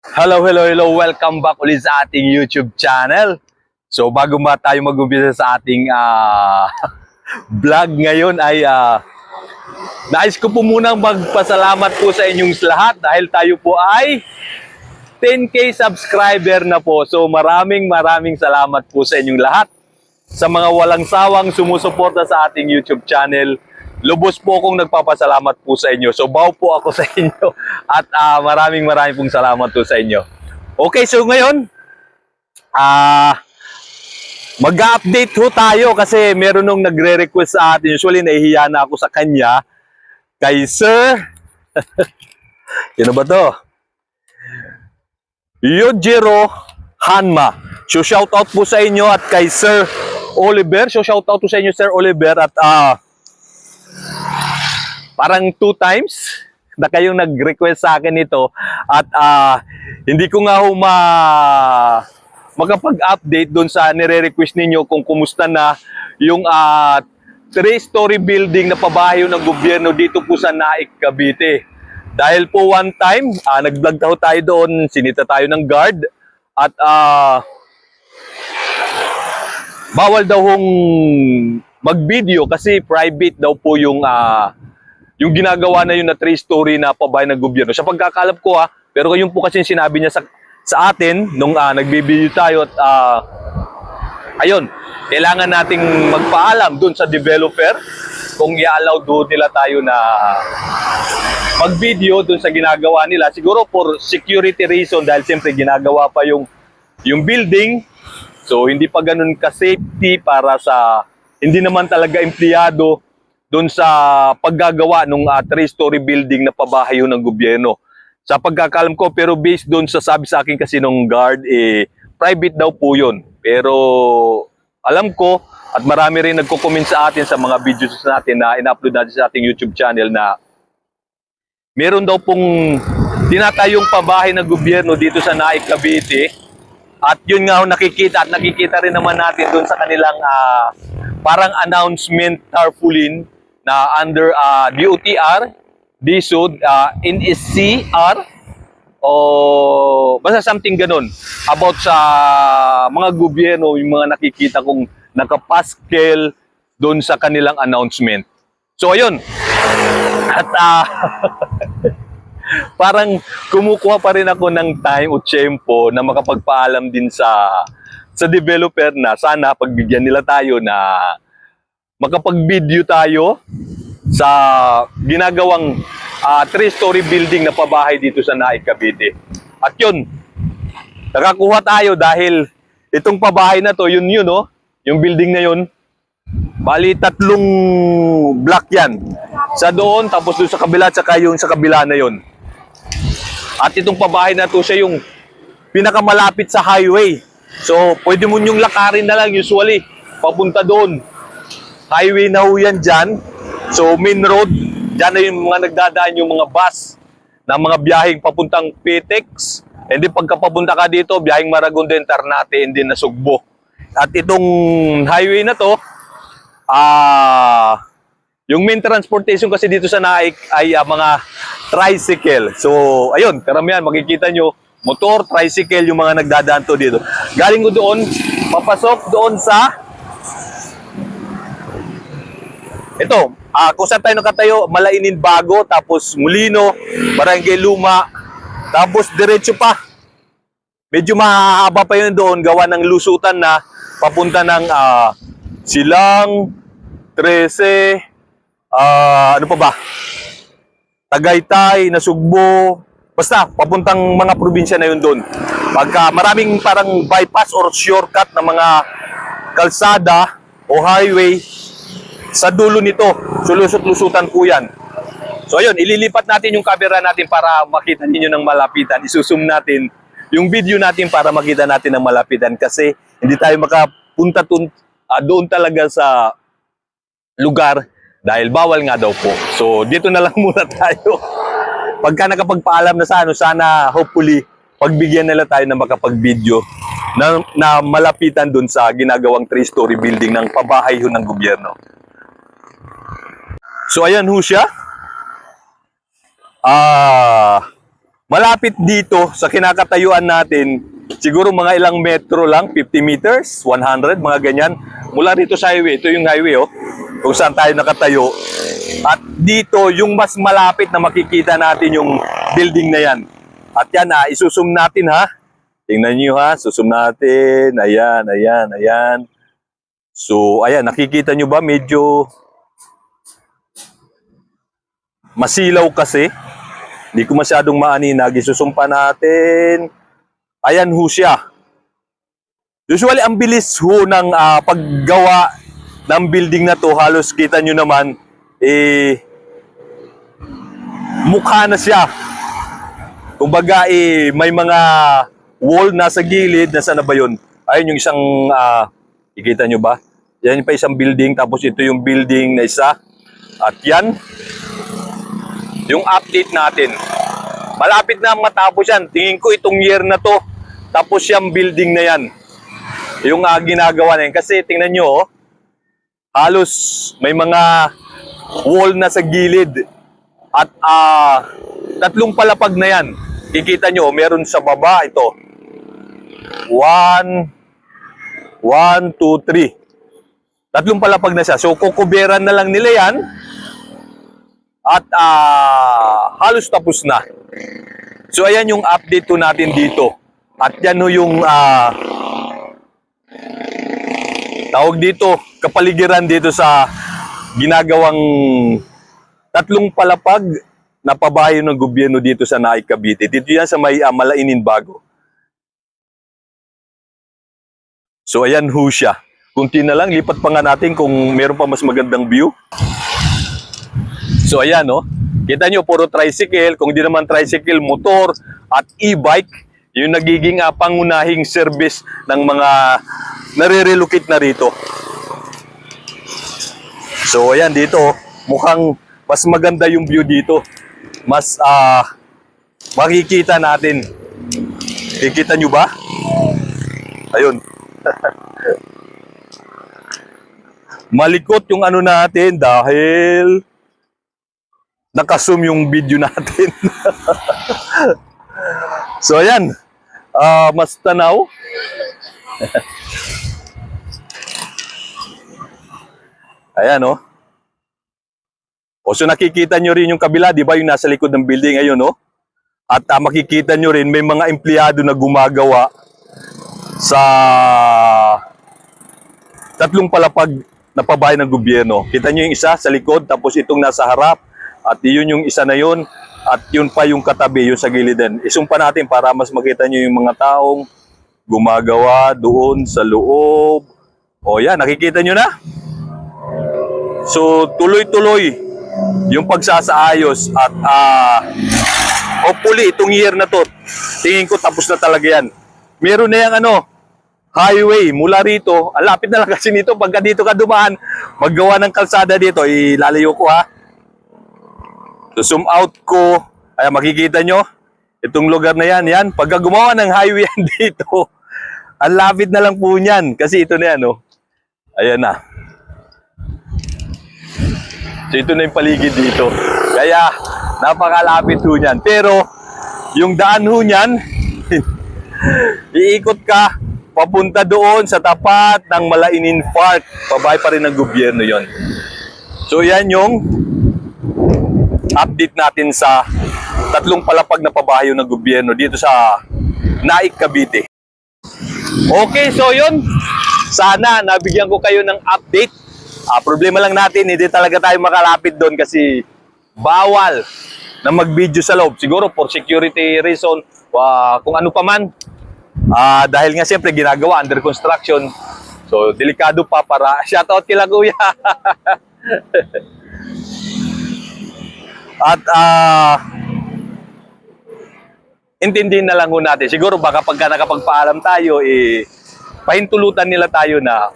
Hello, hello, hello. Welcome back ulit sa ating YouTube channel. So, bago ba tayo mag-umpisa sa ating ah, vlog ngayon ay ah, nais ko po munang magpasalamat po sa inyong lahat dahil tayo po ay 10k subscriber na po. So, maraming maraming salamat po sa inyong lahat. Sa mga walang sawang sumusuporta sa ating YouTube channel, lubos po akong nagpapasalamat po sa inyo. So, bow po ako sa inyo at ah, maraming maraming pong salamat po sa inyo. Okay, so ngayon, ah, mag-update ho tayo kasi meron nung nagre-request sa atin. Usually, nahihiya na ako sa kanya. Kay Sir, sino ba to? Yojiro Hanma. So, shout out po sa inyo at kay Sir Oliver. So, shout out po sa inyo, Sir Oliver. At ah, parang two times na kayong nag-request sa akin ito at ah, hindi ko nga ho ma makapag-update doon sa nire-request ninyo kung kumusta na yung ah, three-story building na pabahay ng gobyerno dito po sa Naik, Cavite. Dahil po one time, ah, nag-vlog tayo tayo doon, sinita tayo ng guard at ah, bawal daw hong mag-video kasi private daw po yung ah, yung ginagawa na yun na three story na pabahay ng gobyerno. Sa pagkakalap ko ha, pero yun po kasi yung sinabi niya sa sa atin nung uh, nagbi-video tayo at ah, ayun, kailangan nating magpaalam doon sa developer kung i-allow doon nila tayo na mag-video doon sa ginagawa nila. Siguro for security reason dahil siyempre ginagawa pa yung yung building. So hindi pa ganun ka-safety para sa hindi naman talaga empleyado doon sa paggagawa ng uh, three-story building na pabahay ng gobyerno. Sa pagkakalam ko, pero based doon sa sabi sa akin kasi nung guard, eh, private daw po yun. Pero alam ko, at marami rin nagko-comment sa atin sa mga videos natin na in-upload natin sa ating YouTube channel na meron daw pong tinatayong pabahay ng gobyerno dito sa Naik, Cavite. At yun nga nakikita at nakikita rin naman natin doon sa kanilang ah, parang announcement tarpaulin na under ah, DOTR, DSUD, uh, NSCR, o basta something ganun about sa mga gobyerno, yung mga nakikita kong nakapaskel doon sa kanilang announcement. So ayun. At ah, parang kumukuha pa rin ako ng time o tiyempo na makapagpaalam din sa sa developer na sana pagbigyan nila tayo na makapag-video tayo sa ginagawang ah, three-story building na pabahay dito sa Naik, Cavite. At yun, nakakuha tayo dahil itong pabahay na to, yun yun, oh, yung building na yun, bali tatlong block yan. Sa doon, tapos doon sa kabila, tsaka yung sa kabila na yun. At itong pabahay na to, siya yung pinakamalapit sa highway. So, pwede mo yung lakarin na lang usually, papunta doon. Highway na ho yan dyan. So, main road, dyan na yung mga nagdadaan yung mga bus na mga biyaheng papuntang Pitex. And then pagkapapunta ka dito, biyaheng Maragondon, Ternate, and then Nasugbo. At itong highway na to, ah, yung main transportation kasi dito sa Naik ay ah, mga tricycle. So, ayun, karamihan makikita nyo, motor, tricycle, yung mga nagdadaan to dito. Galing ko doon, papasok doon sa ito, ah kung saan tayo nakatayo, Malainin Bago, tapos Mulino, Barangay Luma, tapos diretso pa. Medyo mahaba pa yun doon, gawa ng lusutan na papunta ng ah, Silang, 13, ah, ano pa ba? Tagaytay, Nasugbo, basta papuntang mga probinsya na yun doon. Pagka maraming parang bypass or shortcut na mga kalsada o highway, sa dulo nito. Sulusot-lusutan po yan. So ayun, ililipat natin yung camera natin para makita ninyo ng malapitan. Isusum natin yung video natin para makita natin ng malapitan kasi hindi tayo makapunta tun, ah, doon talaga sa lugar dahil bawal nga daw po. So dito na lang muna tayo. Pagka nakapagpaalam na sa ano, sana hopefully pagbigyan nila tayo na makapag-video na, na malapitan doon sa ginagawang three-story building ng pabahay ng gobyerno. So ayan ho siya. Ah, malapit dito sa kinakatayuan natin, siguro mga ilang metro lang, 50 meters, 100, mga ganyan. Mula rito sa highway, ito yung highway oh, kung saan tayo nakatayo. At dito, yung mas malapit na makikita natin yung building na yan. At yan, ah, isusum natin ha. Tingnan nyo ha, susum natin. Ayan, ayan, ayan. So, ayan, nakikita nyo ba? Medyo masilaw kasi. Hindi ko masyadong maaninag. Isusumpa natin. Ayan ho siya. Usually, ang bilis ho ng ah, paggawa ng building na to. Halos kita nyo naman, eh, mukha na siya. Kumbaga, eh, may mga wall nasa gilid. Nasa na ba yun? Ayun yung isang, ah, ikita nyo ba? Yan pa isang building. Tapos ito yung building na isa. At yan, yung update natin. Malapit na matapos yan. Tingin ko itong year na to. Tapos yung building na yan. Yung ah, ginagawa na yan. Kasi tingnan nyo, oh, halos may mga wall na sa gilid. At ah, tatlong palapag na yan. Kikita nyo, meron sa baba ito. One, one, two, three. Tatlong palapag na siya. So, kukuberan na lang nila yan. At ah, halos tapos na. So, ayan yung update to natin dito. At yan ho yung ah, tawag dito, kapaligiran dito sa ginagawang tatlong palapag na pabayo ng gobyerno dito sa Naik Cavite. Dito yan sa may ah, Malainin Bago. So ayan ho siya. Kunti na lang, lipat pa nga natin kung meron pa mas magandang view. So ayan no, kita nyo puro tricycle, kung di naman tricycle, motor at e-bike, yung nagiging ah, pangunahing service ng mga nare-relocate na rito. So ayan dito, mukhang mas maganda yung view dito. Mas ah makikita natin. Kikita nyo ba? Ayun. Malikot yung ano natin dahil nakasum yung video natin. so ayan, Ah, mas tanaw. ayan oh. O so nakikita nyo rin yung kabila, di ba yung nasa likod ng building ayun oh. At ah, makikita nyo rin may mga empleyado na gumagawa sa tatlong palapag na pabahay ng gobyerno. Kita nyo yung isa sa likod, tapos itong nasa harap, at yun yung isa na yun, at yun pa yung katabi, yung sa gilid din. Isumpa natin para mas makita nyo yung mga taong gumagawa doon sa loob. O yan, nakikita nyo na? So, tuloy-tuloy yung pagsasaayos at ah hopefully itong year na to, tingin ko tapos na talaga yan. Meron na yung ano, highway mula rito. Ang lapit na lang kasi nito. Pagka dito ka dumaan, maggawa ng kalsada dito. Ilalayo ko ha. So zoom out ko. Ay makikita nyo. Itong lugar na yan. Yan. Pagka gumawa ng highway yan dito, ang lapit na lang po niyan. Kasi ito na yan. Oh. Ayan na. So ito na yung paligid dito. Kaya napakalapit ho niyan. Pero yung daan ho niyan, iikot ka papunta doon sa tapat ng Malainin Park. Pabay pa rin ng gobyerno yon. So yan yung update natin sa tatlong palapag na pabayo ng gobyerno dito sa Naik, Cavite. Okay, so yun. Sana nabigyan ko kayo ng update. Ah, problema lang natin, hindi talaga tayo makalapit doon kasi bawal na mag-video sa loob. Siguro for security reason, wa kung ano pa man. Ah, dahil nga siyempre ginagawa under construction. So, delikado pa para shoutout kila kuya. At ah intindihin na lang natin. Siguro baka pagka nakapagpaalam tayo, eh, pahintulutan nila tayo na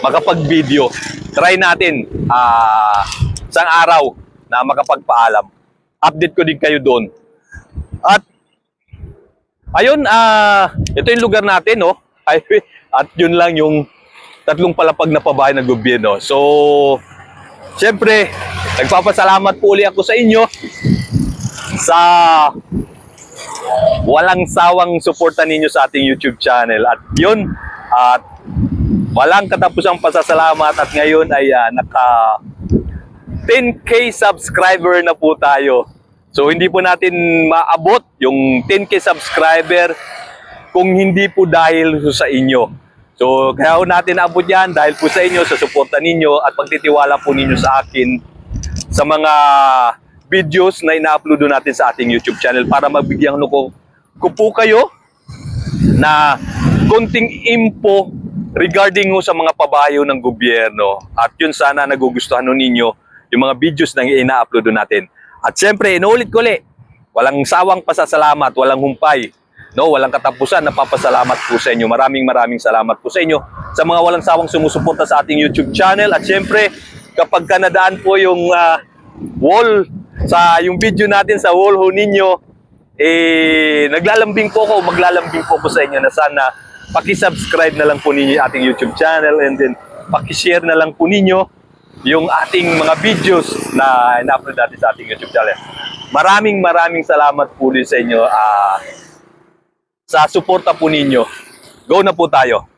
makapag-video. Try natin ah isang araw na makapagpaalam. Update ko din kayo doon. At ayun, ah ito yung lugar natin, no? Highway. At yun lang yung tatlong palapag na pabahay ng gobyerno. So, Siyempre, nagpapasalamat po uli ako sa inyo sa walang sawang suporta ninyo sa ating YouTube channel. At yun, at walang katapusang pasasalamat at ngayon ay ah, naka 10k subscriber na po tayo. So hindi po natin maabot yung 10k subscriber kung hindi po dahil sa inyo. So kaya ho natin abot yan dahil po sa inyo, sa suporta ninyo at pagtitiwala po ninyo sa akin sa mga videos na ina-upload natin sa ating YouTube channel para magbigyan ko, ko po kayo na konting info regarding ho sa mga pabayo ng gobyerno. At yun sana nagugustuhan ninyo yung mga videos na ina-upload natin. At syempre, inuulit ko ulit, walang sawang pasasalamat, walang humpay. No, walang katapusan. Napapasalamat po sa inyo. Maraming maraming salamat po sa inyo sa mga walang sawang sumusuporta sa ating YouTube channel. At syempre, kapag kanadaan po yung ah, wall sa yung video natin sa wall ho ninyo, eh, naglalambing po ako, maglalambing po ako sa inyo na sana paki-subscribe na lang po ninyo ating YouTube channel and then paki-share na lang po ninyo yung ating mga videos na ina-upload natin sa ating YouTube channel. Maraming maraming salamat po din sa inyo ah, sa suporta po ninyo. Go na po tayo.